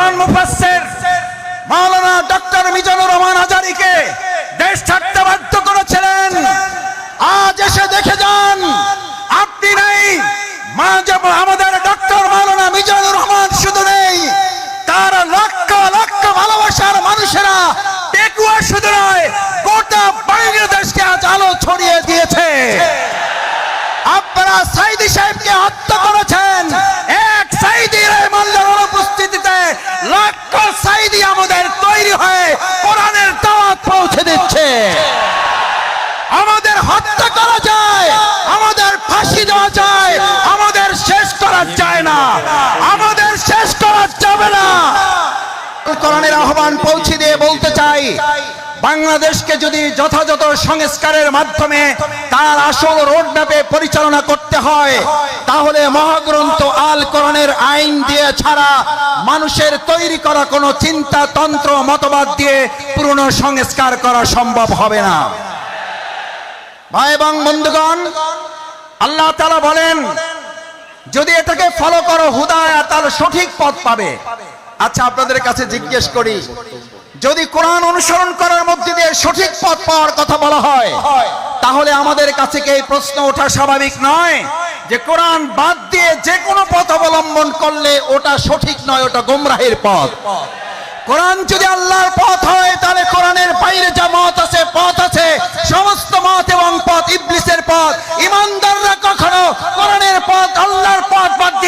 কোরআন মুফাসসির মাওলানা ডক্টর মিজানুর রহমান আজারিকে দেশ ছাড়তে বাধ্য করেছিলেন। আজ এসে দেখে যান, আপনি নেই আমাদের ডক্টর মাওলানা মিজানুর রহমান শুধু নেই, তার লক্ষ লক্ষ ভালোবাসার মানুষেরা টেকুয়া শুধু নয়, গোটা বাংলাদেশকে আজ আলো ছড়িয়ে দিয়েছে। আপনারা সাইদি সাহেবকে হত্যা যাবে না। কোরআনের আহ্বান পৌঁছে দিয়ে বলতে চাই, বাংলাদেশকে যদি যথাযথ সংস্কারের মাধ্যমে তার আসল রোড ম্যাপে পরিচালনা করতে হয়, তাহলে মহাগ্রন্থ আল কোরআনের আইন দিয়ে ছাড়া মানুষের তৈরি করা কোনো চিন্তা, তন্ত্র, মতবাদ দিয়ে পুরনো সংস্কার করা সম্ভব হবে না। ভাই এবং বন্ধুগণ, আল্লাহ তালা বলেন যদি এটাকে ফলো করো, হুদায়া তার সঠিক পথ পাবে। আচ্ছা আপনাদের কাছে জিজ্ঞেস করি, যদি কোরআন অনুসরণ করার মধ্যে দিয়ে সঠিক পথ পাওয়ার কথা বলা হয়, তাহলে আমাদের কাছে কি এই প্রশ্ন ওঠা স্বাভাবিক নয়? যে কোরআন বাদ দিয়ে যে কোনো পথ অবলম্বন করলে ওটা সঠিক নয়, ওটা গোমরাহের পথ। কোরআন যদি আল্লাহর পথ হয়, তাহলে কোরআনের বাইরে যা মত আছে, পথ আছে, সমস্ত মত এবং পথ ইবলিসের পথ ইমানদাররা কখনো কোরআনের পথ আল্লাহর পথ বাদ দিয়ে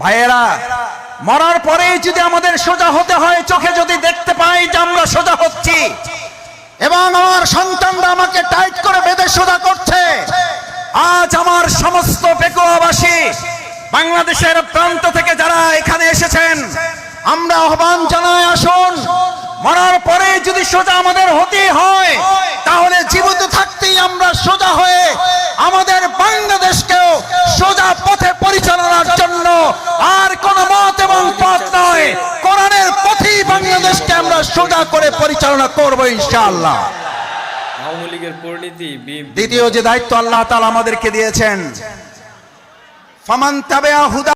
ভাইয়েরা মরার পরেই যদি আমাদের সোজা হতে হয় চোখে যদি দেখতে পাই যে আমরা সোজা হচ্ছি। এবং আমার সন্তানরা আমাকে টাইট করে বেঁধে সোজা করছে। আজ আমার সমস্ত পেকুয়াবাসী বাংলাদেশের প্রান্ত থেকে যারা এখানে এসেছেন আমরা আহ্বান জানাই আসুন। মরার পরে যদি সোজা আমাদের হতে হয় তাহলে জীবিত থাকতেই আমরা সোজা হয়ে। আমাদের পরিচালনা করব ইনশাআল্লাহ। আওয়ামী লীগের পরিণতি দ্বিতীয় যে দায়িত্ব আল্লাহ তাআলা আমাদেরকে দিয়েছেন ফামান তাবেয়া হুদা